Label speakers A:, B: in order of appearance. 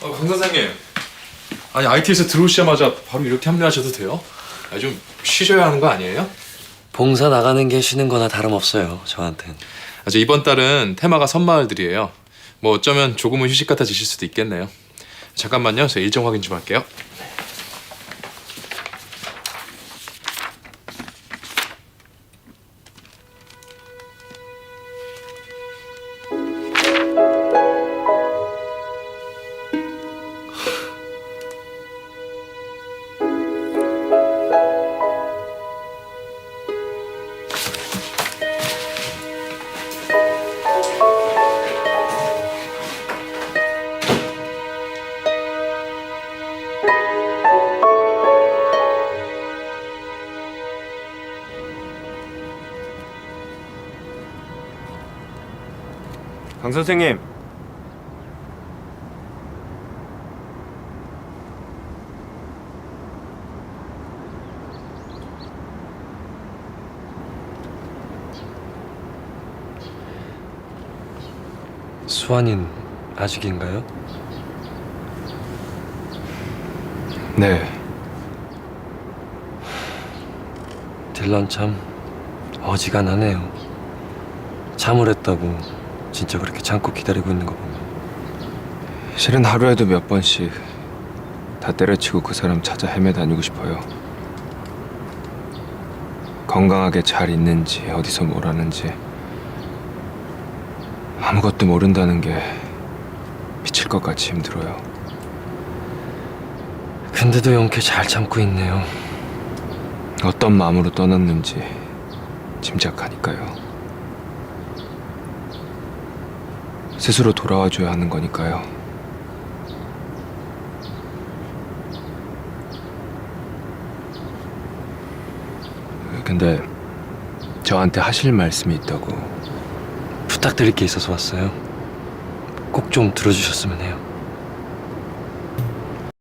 A: 어, 강 선생님. 아니 IT에서 들어오시자마자 바로 이렇게 합류하셔도 돼요? 아니, 좀 쉬셔야 하는 거 아니에요?
B: 봉사 나가는 게 쉬는 거나 다름없어요 저한텐
A: 아, 저 이번 달은 테마가 섬마을들이에요. 뭐 어쩌면 조금은 휴식 같아지실 수도 있겠네요. 잠깐만요. 저 일정 확인 좀 할게요.
C: 강 선생님.
B: 수환인 아직인가요?
C: 네.
B: 딜런 참 어지간하네요 참을 했다고 진짜 그렇게 참고 기다리고 있는 거 보면
D: 실은 하루에도 몇 번씩 다 때려치고 그 사람 찾아 헤매 다니고 싶어요. 건강하게 잘 있는지 어디서 뭘 하는지 아무것도 모른다는 게 미칠 것 같이 힘들어요.
B: 근데도 용케 잘 참고 있네요
D: 어떤 마음으로 떠났는지 짐작하니까요. 스스로 돌아와 줘야 하는 거니까요. 근데 저한테 하실 말씀이 있다고.
B: 부탁드릴 게 있어서 왔어요. 꼭 좀 들어주셨으면 해요